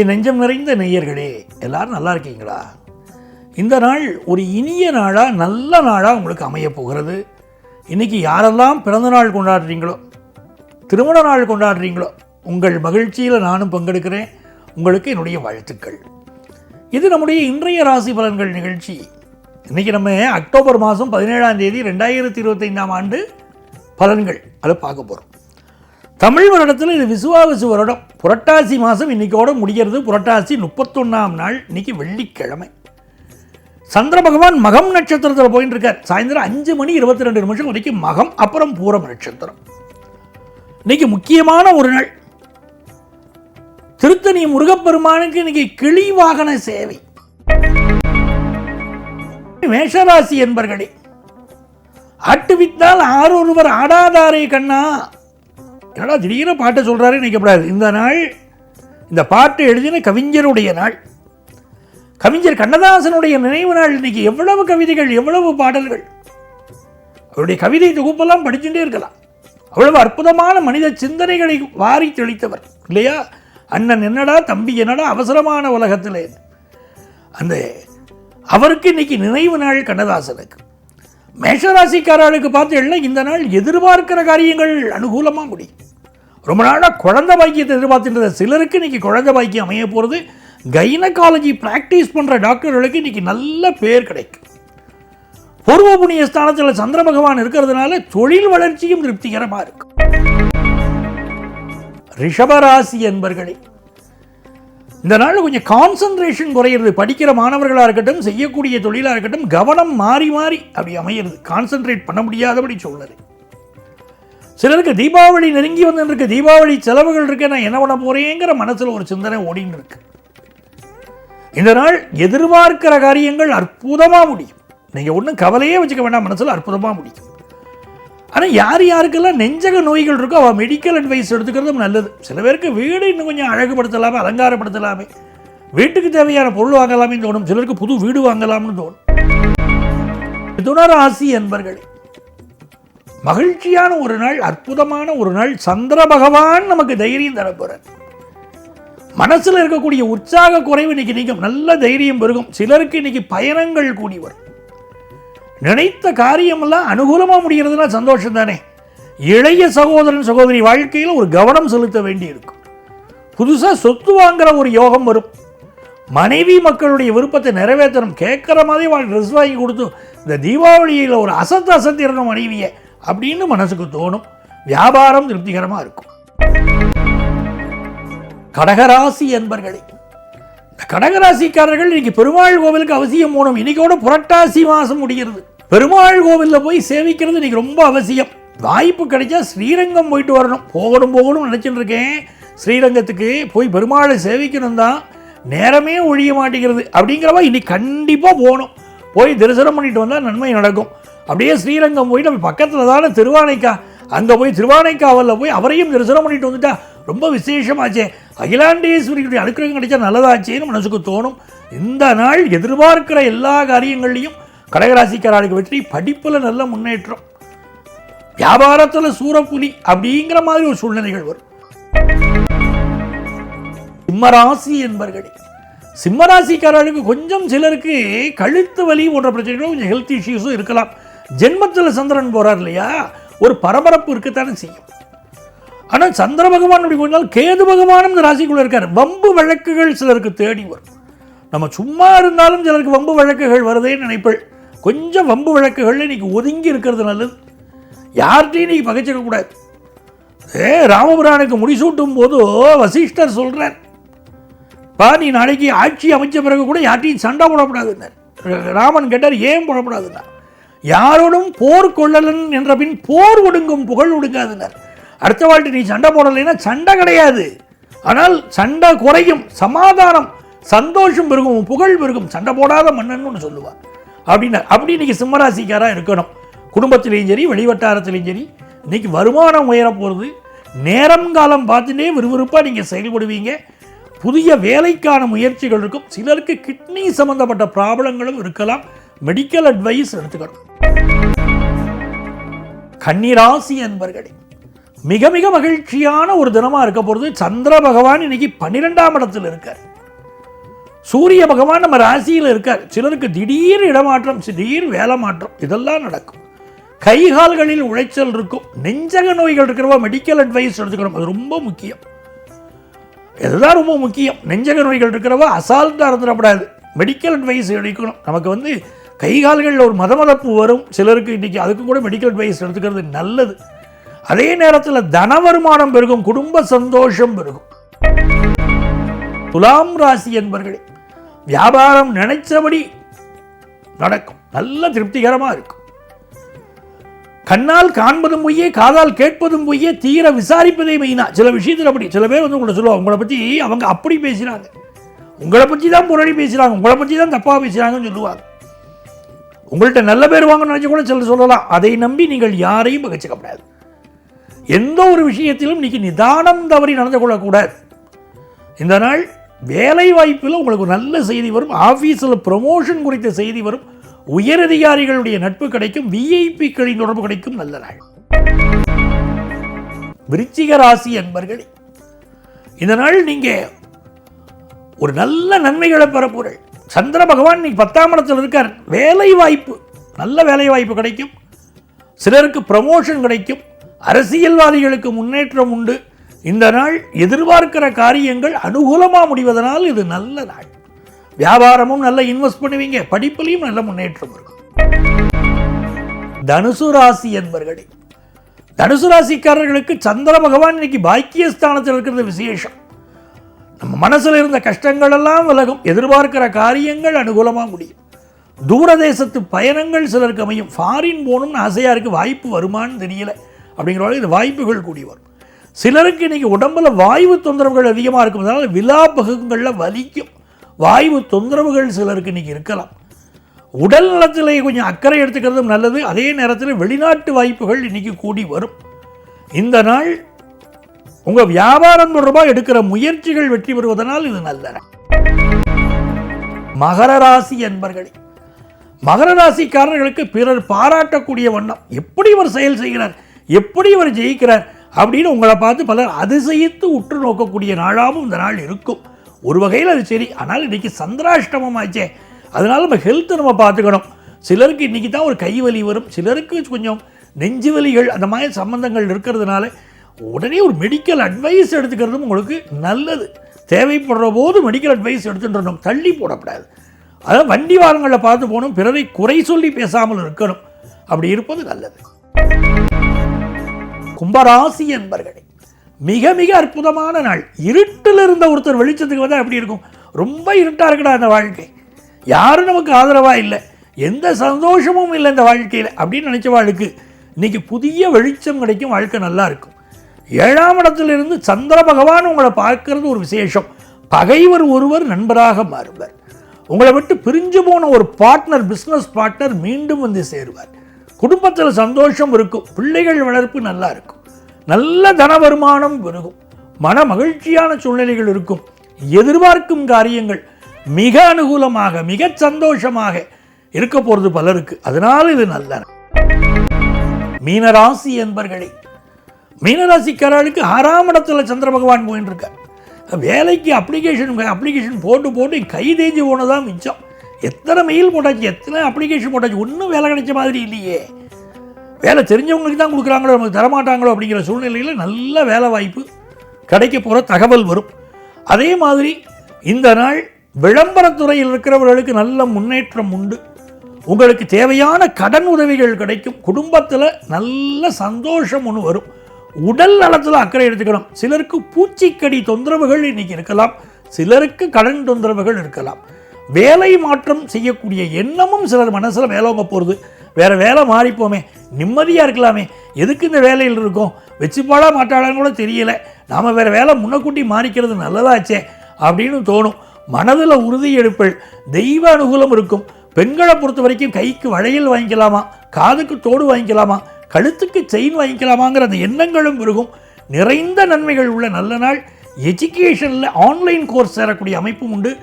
என் நெஞ்சம் நிறைந்த நெய்யர்களே எல்லாரும் நல்லா இருக்கீங்களா? இந்த நாள் ஒரு இனிய நாளாக நல்ல நாளாக உங்களுக்கு அமைய போகிறது. இன்றைக்கி யாரெல்லாம் பிறந்த நாள் கொண்டாடுறீங்களோ திருமண நாள் கொண்டாடுறீங்களோ உங்கள் மகிழ்ச்சியில் நானும் பங்கெடுக்கிறேன். உங்களுக்கு என்னுடைய வாழ்த்துக்கள். இது நம்முடைய இன்றைய ராசி பலன்கள் நிகழ்ச்சி. இன்றைக்கி நம்ம அக்டோபர் மாதம் பதினேழாம் தேதி ரெண்டாயிரத்தி இருபத்தைந்தாம் ஆண்டு பலன்கள் அதை பார்க்க போகிறோம் தமிழ் வருடத்தில் இது விசுவாவிசு வருடம். புரட்டாசி மாதம் இன்னைக்கோட முடிகிறது. புரட்டாசி முப்பத்தொன்னாம் நாள் இன்னைக்கு வெள்ளிக்கிழமை. சந்திர பகவான் மகம் நட்சத்திரத்தில் போயிட்டு இருக்கார் சாயந்தரம் அஞ்சு மணி இருபத்தி ரெண்டு நிமிஷம் வரைக்கும் மகம் அப்புறம் பூரம் நட்சத்திரம். இன்னைக்கு முக்கியமான ஒரு நாள். திருத்தணி முருகப்பெருமானுக்கு இன்னைக்கு கிளி வாகன சேவை. மேஷராசி என்பர்களே ஆட்டுவித்தால் ஆரொருவர் ஆடாதாரே கண்ணா. என்னடா திடீர்னு பாட்டை சொல்கிறாரு நினைக்கப்படாது. இந்த நாள் இந்த பாட்டு எழுதின கவிஞருடைய நாள். கவிஞர் கண்ணதாசனுடைய நினைவு நாள் இன்னைக்கு. எவ்வளவு கவிதைகள் எவ்வளவு பாடல்கள். அவருடைய கவிதை தொகுப்பெல்லாம் படிச்சுட்டே இருக்கலாம். அவ்வளவு அற்புதமான மனித சிந்தனைகளை வாரி தெளித்தவர். இல்லையா? அண்ணன் என்னடா தம்பி என்னடா அவசரமான உலகத்தில். அந்த அவருக்கு இன்னைக்கு நினைவு நாள் கண்ணதாசனுக்கு. மேஷராசிக்காரர்களுக்கு பார்த்தீங்கன்னா இந்த நாள் எதிர்பார்க்கிற காரியங்கள் அனுகூலமாக முடியும். ரொம்ப நாளாக குழந்தை பாக்கியத்தை எதிர்பார்த்துட்டு சிலருக்கு இன்னைக்கு குழந்தை பாக்கியம் அமைய போகிறது கைனகாலஜி ப்ராக்டிஸ் பண்ணுற டாக்டர்களுக்கு இன்னைக்கு நல்ல பேர் கிடைக்கும். பூர்வ புண்ணிய ஸ்தானத்தில் சந்திர பகவான் இருக்கிறதுனால தொழில் வளர்ச்சியும் திருப்திகரமாக இருக்கும். ரிஷபராசி என்பர்களே இந்த நாள் கொஞ்சம் கான்சன்ட்ரேஷன் குறையிறது. படிக்கிற மாணவர்களாக இருக்கட்டும் செய்யக்கூடிய தொழிலாக இருக்கட்டும் கவனம் மாறி மாறி அப்படி அமையிறது. கான்சென்ட்ரேட் பண்ண முடியாதபடி சூழ்நிலை சிலருக்கு தீபாவளி நெருங்கி வந்துருக்கு தீபாவளி செலவுகள் இருக்கு. நான் என்ன பண்ண போறேங்கிற மனசில் ஒரு சிந்தனை ஓடின்னு இருக்கு இந்த நாள் எதிர்பார்க்கிற காரியங்கள் அற்புதமாக முடியும். நீங்கள் ஒன்றும் கவலையே வச்சுக்க வேண்டாம். மனசில் அற்புதமாக முடியும். ஆனால் யார் யாருக்கெல்லாம் நெஞ்சக நோய்கள் இருக்கோ அவள் மெடிக்கல் அட்வைஸ் எடுத்துக்கிறதும் நல்லது. சில பேருக்கு வீடு இன்னும் கொஞ்சம் அழகுபடுத்தலாமே அலங்காரப்படுத்தலாமே. வீட்டுக்கு தேவையான பொருள் வாங்கலாமே தோணும். சிலருக்கு புது வீடு வாங்கலாம்னு தோணும். மிதுனராசி என்பர்களே மகிழ்ச்சியான ஒரு நாள் அற்புதமான ஒரு நாள் சந்திர பகவான் நமக்கு தைரியம் தரப்போறார் மனசுல இருக்கக்கூடிய உற்சாக குறைவு இன்னைக்கு நீக்கும் நல்ல தைரியம் பெருகும். சிலருக்கு இன்னைக்கு பயணங்கள் கூடி வரும். நினைத்த காரியமெல்லாம் அனுகூலமாக முடிகிறதுனா சந்தோஷம் தானே இளைய சகோதரன் சகோதரி வாழ்க்கையில் ஒரு கவனம் செலுத்த வேண்டி இருக்கும் புதுசாக சொத்து வாங்குகிற ஒரு யோகம் வரும். மனைவி மக்களுடைய விருப்பத்தை நிறைவேற்றணும். கேட்குற மாதிரி வாழ் ட்ரெஸ் வாங்கி கொடுத்து இந்த தீபாவளியில் ஒரு அசத்து அசத்திருந்த மனைவியை அப்படின்னு மனசுக்கு தோணும். வியாபாரம் திருப்திகரமாக இருக்கும். கடகராசி என்பர்களே இந்த கடகராசிக்காரர்கள் இன்னைக்கு பெருமாள் கோவிலுக்கு அவசியம் போகணும். இன்னைக்கோட புரட்டாசி மாதம் முடிகிறது. பெருமாள் கோவிலில் போய் சேவிக்கிறது இன்னைக்கு ரொம்ப அவசியம். வாய்ப்பு கிடைச்சா ஸ்ரீரங்கம் போயிட்டு வரணும். போகணும் போகணும் நினச்சிட்டு இருக்கேன் ஸ்ரீரங்கத்துக்கு போய் பெருமாளை சேவிக்கணும் தான் நேரமே ஒழிய மாட்டேங்கிறது. அப்படிங்கிறவா இன்னைக்கு கண்டிப்பாக போகணும். போய் தரிசனம் பண்ணிட்டு வந்தால் நன்மை நடக்கும். அப்படியே ஸ்ரீரங்கம் போய் நம்ம பக்கத்தில் தானே திருவானைக்கா. அங்கே போய் திருவானைக்காவலில் போய் அவரையும் தரிசனம் பண்ணிட்டு வந்துட்டா ரொம்ப விசேஷமாச்சே. அகிலாண்டேஸ்வரியுடைய அனுக்கிரகம் கிடைச்சா நல்லதாச்சேன்னு மனசுக்கு தோணும். இந்த நாள் எதிர்பார்க்கிற எல்லா காரியங்கள்லையும் கடகராசிக்காரர்களுக்கு வெற்றி படிப்பில் நல்ல முன்னேற்றம். வியாபாரத்தில் சூரப்புலி அப்படிங்கிற மாதிரி ஒரு சூழ்நிலைகள் வரும். சிம்மராசி என்பர்களே சிம்மராசிக்காரர்களுக்கு கொஞ்சம் சிலருக்கு கழுத்து வலி போன்ற பிரச்சனைகளும் கொஞ்சம் ஹெல்த் இஷ்யூஸும் இருக்கலாம். ஜென்மத்தில் சந்திரன் போறார் இல்லையா? ஒரு பரபரப்பு இருக்கத்தானே செய்யும். ஆனால் சந்திர பகவான் அப்படி கேது பகவானும் இந்த ராசிக்குள்ள இருக்கார். வம்பு வழக்குகள் சிலருக்கு தேடி வரும். நம்ம சும்மா இருந்தாலும் சிலருக்கு வம்பு வழக்குகள் வருதேன்னு நினைப்பள். கொஞ்சம் வம்பு வழக்குகள் இன்றைக்கி ஒதுங்கி இருக்கிறது நல்லது. யார்கிட்டையும் நீ பகைச்சிக்க கூடாது. ஏ ராமபுரானுக்கு முடிசூட்டும் போது வசிஷ்டர் சொல்கிறார் பா நீ நாளைக்கு ஆட்சி அமைச்ச பிறகு கூட யார்ட்டையும் சண்டை போடக்கூடாதுன்னார் ராமன் கேட்டார் ஏன் போடக்கூடாதுன்னார் யாரோடும் போர் கொள்ளலன் என்ற பின் போர் ஒடுங்கும் புகழ் ஒடுங்காதுன்னார். அடுத்த வாழ்க்கை நீ சண்டை போடலைன்னா சண்டை கிடையாது. ஆனால் சண்டை குறையும் சமாதானம் சந்தோஷம் பெருகும் புகழ் பெருகும். சண்டை போடாத மன்னன் ஒன்று சொல்லுவார் அப்படின்னா அப்படி இன்னைக்கு சிம்மராசிக்காராக இருக்கணும். குடும்பத்திலையும் சரி வெளிவட்டாரத்திலையும் சரி இன்னைக்கு வருமானம் உயர போகிறது நேரம் காலம் பார்த்துட்டே விறுவிறுப்பாக நீங்கள் செயல்படுவீங்க. புதிய வேலைக்கான முயற்சிகள் இருக்கும். சிலருக்கு கிட்னி சம்பந்தப்பட்ட ப்ராப்ளங்களும் இருக்கலாம். மெடிக்கல் அட்வைஸ் எடுத்துக்கணும். கன்னிராசி என்பர்களே மிக மிக மகிழ்ச்சியான ஒரு தினமாக இருக்க போகிறது சந்திர பகவான் இன்னைக்கு பன்னிரெண்டாம் இடத்தில் இருக்கார். சூரிய பகவான் நம்ம ராசியில் இருக்கார். சிலருக்கு திடீர் இடமாற்றம் திடீர் வேலை மாற்றம் இதெல்லாம் நடக்கும். கைகால்களில் உழைச்சல் உளைச்சல் இருக்கும். நெஞ்சக நோய்கள் இருக்கிறவா மெடிக்கல் அட்வைஸ் எடுத்துக்கணும் அது ரொம்ப முக்கியம். இதுதான் ரொம்ப முக்கியம்? நெஞ்சக நோய்கள் இருக்கிறவா அசால்ட்டாக இருந்துடக்கூடாது. மெடிக்கல் அட்வைஸ் எடுக்கணும். நமக்கு வந்து கைகால்களில் ஒரு மதமதப்பு வரும். சிலருக்கு இன்றைக்கி அதுக்கு கூட மெடிக்கல் அட்வைஸ் எடுத்துக்கிறது நல்லது. அதே நேரத்தில் தன வருமானம் பெருகும் குடும்ப சந்தோஷம் பெருகும். துலாம் ராசி என்பர்களே வியாபாரம் நினைச்சபடி நடக்கும். நல்ல திருப்திகரமாக இருக்கும். கண்ணால் காண்பதும் பொய்யே காதால் கேட்பதும் பொய்யே தீர விசாரிப்பதே மெயினா. சில விஷயத்தில் அப்படி சில பேர் வந்து உங்களை சொல்லுவாங்க உங்களை பற்றி அவங்க அப்படி பேசுகிறாங்க உங்களை பற்றி தான் புரளி பேசுகிறாங்க உங்களை பற்றி தான் தப்பாக பேசுகிறாங்கன்னு சொல்லுவாங்க. உங்கள்கிட்ட நல்ல பேர் வாங்கன்னு நினச்சி கூட சிலர் சொல்லலாம். அதை நம்பி நீங்கள் யாரையும் பகச்சிக்கப்படாது எந்த ஒரு விஷயத்திலும் இன்னைக்கு நிதானம் தவறி நடந்து கொள்ளக்கூடாது. இந்த நாள் வேலை வாய்ப்பில் உங்களுக்கு நல்ல செய்தி வரும். ஆஃபீஸில் ப்ரொமோஷன் குறித்த செய்தி வரும். உயரதிகாரிகளுடைய நட்பு கிடைக்கும். விஐபிக்களின் தொடர்பு கிடைக்கும். நல்ல நாள். விருச்சிக ராசி அன்பர்களே இந்த நாள் நீங்கள் ஒரு நல்ல நன்மைகளை பெறப்பீர்கள் சந்திர பகவான் இன்னைக்கு பத்தாம் இடத்தில் இருக்கார். வேலை வாய்ப்பு நல்ல வேலை வாய்ப்பு கிடைக்கும். சிலருக்கு ப்ரமோஷன் கிடைக்கும். அரசியல்வாதிகளுக்கு முன்னேற்றம் உண்டு. இந்த நாள் எதிர்பார்க்கிற காரியங்கள் அனுகூலமாக முடிவதனால் இது நல்ல நாள். வியாபாரமும் நல்ல இன்வெஸ்ட் பண்ணுவீங்க. படிப்புலையும் நல்ல முன்னேற்றம் இருக்கும். தனுசு ராசி என்பர்களே தனுசு ராசிக்காரர்களுக்கு சந்திர பகவான் இன்னைக்கு பாக்கியஸ்தானத்தில் இருக்கிறது விசேஷம். நம்ம மனசில் இருந்த கஷ்டங்கள் எல்லாம் விலகும். எதிர்பார்க்கிற காரியங்கள் அனுகூலமாக முடியும். தூரதேசத்து பயணங்கள் சிலருக்கு அமையும். ஃபாரின் போகணும்னு ஆசையாக இருக்குது வாய்ப்பு வருமானு தெரியலை. அப்படிங்கிற இது வாய்ப்புகள் கூடி வரும். சிலருக்கு இன்றைக்கி உடம்பில் வாய்வு தொந்தரவுகள் அதிகமாக இருக்கும். விழா பகுங்களில் வலிக்கும். வாய்வு தொந்தரவுகள் சிலருக்கு இன்றைக்கி இருக்கலாம். உடல் நலத்தில் கொஞ்சம் அக்கறை எடுத்துக்கிறதும் நல்லது. அதே நேரத்தில் வெளிநாட்டு வாய்ப்புகள் இன்றைக்கி கூடி வரும். இந்த நாள் உங்கள் வியாபாரம் தொடர்பாக எடுக்கிற முயற்சிகள் வெற்றி பெறுவதனால் இது நல்ல மகர ராசி என்பர்களே மகர ராசிக்காரர்களுக்கு பிறர் பாராட்டக்கூடிய வண்ணம். எப்படி ஒரு செயல் செய்கிறார்? எப்படி இவர் ஜெயிக்கிறார் அப்படின்னு உங்களை பார்த்து பலர் அதிசயித்து உற்று நோக்கக்கூடிய நாளாகவும் இந்த நாள் இருக்கும். ஒரு வகையில் அது சரி ஆனால் இன்றைக்கி சந்திராஷ்டமம் ஆச்சே அதனால் நம்ம ஹெல்த்தை நம்ம பார்த்துக்கணும். சிலருக்கு இன்றைக்கி தான் ஒரு கை வலி வரும். சிலருக்கு கொஞ்சம் நெஞ்சு வலிகள் அந்த மாதிரி சம்மந்தங்கள் இருக்கிறதுனால உடனே ஒரு மெடிக்கல் அட்வைஸ் எடுத்துக்கிறதும் உங்களுக்கு நல்லது. தேவைப்படுற போது மெடிக்கல் அட்வைஸ் எடுத்துட்டுறணும். தள்ளி போடக்கூடாது அதாவது வண்டி வாகனங்களில் பார்த்து போகணும். பிறரை குறை சொல்லி பேசாமல் இருக்கணும். அப்படி இருப்பது நல்லது. கும்பராசி என்பர்களே மிக மிக அற்புதமான நாள். இருட்டில் இருந்த ஒருத்தர் வெளிச்சத்துக்கு வந்தால் எப்படி இருக்கும்? ரொம்ப இருட்டாக இருக்கடா அந்த வாழ்க்கை. யாரும் நமக்கு ஆதரவாக இல்லை. எந்த சந்தோஷமும் இல்லை இந்த வாழ்க்கையில் அப்படின்னு நினச்ச வாழ்க்கை இன்னைக்கு புதிய வெளிச்சம் கிடைக்கும் வாழ்க்கை நல்லா இருக்கும். ஏழாம் இடத்துலேருந்து சந்திர பகவான் உங்களை பார்க்கறது ஒரு விசேஷம். பகைவர் ஒருவர் நண்பராக மாறுவார். உங்களை விட்டு பிரிஞ்சு போன ஒரு பார்ட்னர் பிஸ்னஸ் பார்ட்னர் மீண்டும் வந்து சேருவார். குடும்பத்தில் சந்தோஷம் இருக்கும். பிள்ளைகள் வளர்ப்பு நல்லா இருக்கும். நல்ல தன வருமானம் பெருகும். மன மகிழ்ச்சியான சூழ்நிலைகள் இருக்கும். எதிர்பார்க்கும் காரியங்கள் மிக அனுகூலமாக மிக சந்தோஷமாக இருக்க போகிறது பலருக்கு. அதனால் இது நல்ல மீனராசி என்பர்களே மீனராசிக்காரர்களுக்கு ஆறாம் இடத்துல சந்திர பகவான் போயின்னு இருக்கார். வேலைக்கு அப்ளிகேஷன் அப்ளிகேஷன் போட்டு போட்டு கை தேஞ்சு போனதான் மிச்சம். எத்தனை மெயில் போட்டாச்சு? எத்தனை அப்ளிகேஷன் போட்டாச்சு? ஒன்றும் வேலை கிடைச்ச மாதிரி இல்லையே. வேலை தெரிஞ்சவங்களுக்கு தான் கொடுக்குறாங்களோ நமக்கு தரமாட்டாங்களோ அப்படிங்கிற சூழ்நிலையில் நல்ல வேலை வாய்ப்பு கிடைக்க போகிற தகவல் வரும். அதே மாதிரி இந்த நாள் விளம்பரத்துறையில் இருக்கிறவர்களுக்கு நல்ல முன்னேற்றம் உண்டு. உங்களுக்கு தேவையான கடன் உதவிகள் கிடைக்கும். குடும்பத்தில் நல்ல சந்தோஷம் ஒன்று வரும். உடல் நலத்தில் அக்கறை எடுத்துக்கணும். சிலருக்கு பூச்சிக்கடி தொந்தரவுகள் இன்னைக்கு இருக்கலாம். சிலருக்கு கடன் தொந்தரவுகள் இருக்கலாம். வேலை மாற்றம் செய்யக்கூடிய எண்ணமும் சிலர் மனசில் வேலைவங்க போகிறது வேறு வேலை மாறிப்போமே. நிம்மதியாக இருக்கலாமே. எதுக்கு இந்த வேலையில் இருக்கோம்? வச்சுப்பாடா மாட்டாளான்னு கூட தெரியல. நாம் வேறு வேலை முன்னக்கூட்டி மாறிக்கிறது நல்லதாச்சே அப்படின்னு தோணும். மனதில் உறுதி எடுப்பள் தெய்வ அனுகூலம் இருக்கும். பெண்களை பொறுத்த வரைக்கும் கைக்கு வளையல் வாங்கிக்கலாமா? காதுக்கு தோடு வாங்கிக்கலாமா? கழுத்துக்கு செயின் வாங்கிக்கலாமாங்கிற அந்த எண்ணங்களும் இருக்கும் நிறைந்த நன்மைகள் உள்ள நல்ல நாள். எஜுகேஷனில் ஆன்லைன் கோர்ஸ் சேரக்கூடிய அமைப்பும் உண்டு.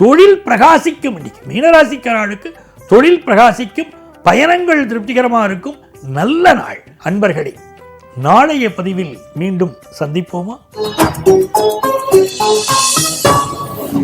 தொழில் பிரகாசிக்கும் இன்னைக்கு மீனராசிக்காரர்களுக்கு தொழில் பிரகாசிக்கும் பயணங்கள் திருப்திகரமாக இருக்கும். நல்ல நாள் அன்பர்களே. நாளைய பதிவில் மீண்டும் சந்திப்போமா?